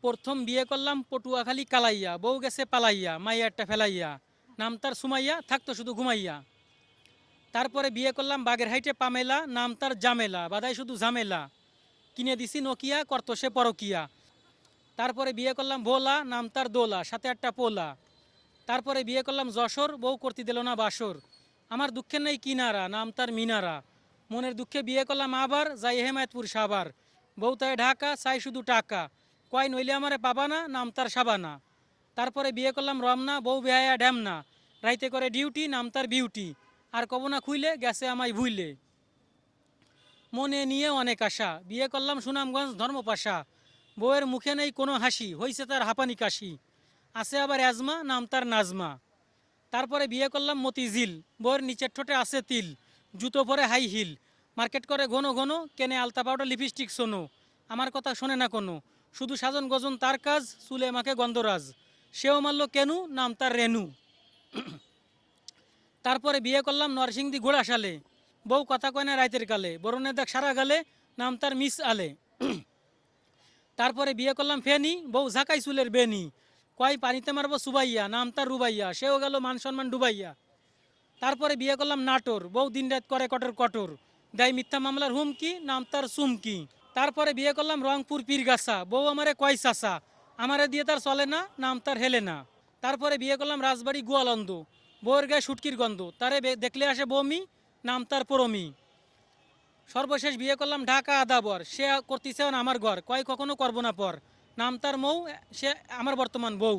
প্রথম বিয়ে করলাম পটুয়াখালী কালাইয়া, বউ গেছে পালাইয়া, মাইয়ারটা ফেলাইয়া, নাম তার সুমাইয়া, থাকতো শুধু ঘুমাইয়া। তারপরে বিয়ে করলাম বাগের হাইটে পামেলা, নাম তার জামেলা বাদাই শুধু ঝামেলা। কিনে দিছি নোকিয়া, করতো সে পরকিয়া। তারপরে বিয়ে করলাম ভোলা, নাম তার দোলা, সাথে একটা পোলা। তারপরে বিয়ে করলাম যশোর, বউ করতে দিল না বাসর। আমার দুঃখের নেই কিনারা, নাম তার মিনারা। মনের দুঃখে বিয়ে করলাম আবার, যাই হেমায়তপুর সাবার বউ তাই ঢাকা, চাই শুধু টাকা। কয় নইলে আমারে পাবা না, নাম তার সাবানা তারপরে বিয়ে করলাম রমনা বউ বেহায়া ড্যামনা রাইতে করে ডিউটি, নাম তার বিউটি। আর কব না খুইলে গেছে আমায় ভুইলে। মনে নিয়ে অনেক আশা। বিয়ে করলাম সুনামগঞ্জ ধর্মপাশা। বউয়ের মুখে নেই কোনো হাসি, হইছে তার হাঁপানি কাশি। আছে আবার অ্যাজমা নাম তার নাজমা। তারপরে বিয়ে করলাম মতিঝিল। বউয়ের নিচের ঠোঁটে আছে তিল। জুতো পরে হাই হিল। মার্কেট করে ঘন ঘন, কেনে আলতা পাউডার, লিপস্টিক শোনো আমার কথা শোনে না কোনো। শুধু সাজন গজন তার কাজ চুলে মাকে গন্ধরাজ। সেও মারল কেনু, নাম তার রেনু। তারপরে বিয়ে করলাম নরসিংদী ঘোড়াশালে বউ কথা কয় না কালে বরণের দেখ সারা গালে, নাম তার মিস আলে। তারপরে বিয়ে করলাম ফেনি, বউ ঝাঁকাই চুলের বেনি কয়, পানিতে মারবো সুবাইয়া, নাম তার রুবাইয়া, সেও গেল মান সম্মান ডুবাইয়া। তারপরে বিয়ে করলাম নাটোর, বউ দিন রাত করে কটর কটর দেয় মিথ্যা মামলার হুমকি, নাম তার সুমকি। তারপরে বিয়ে করলাম রংপুর পীরগাছা। বউ আমারে কয় চাষা আমারে দিয়ে তার চলে না, নাম তার হেলে না। তারপরে বিয়ে করলাম রাজবাড়ি গোয়ালন্দ। বউয়ের গায়ে সুটকির গন্ধ। তারে দেখলে আসে বমি, নাম তার পরমি। সর্বশেষ বিয়ে করলাম ঢাকা আদাবর। সে করতেছে আমার ঘর। কয়, কখনো করব না পর। নাম তার মৌ, সে আমার বর্তমান বউ।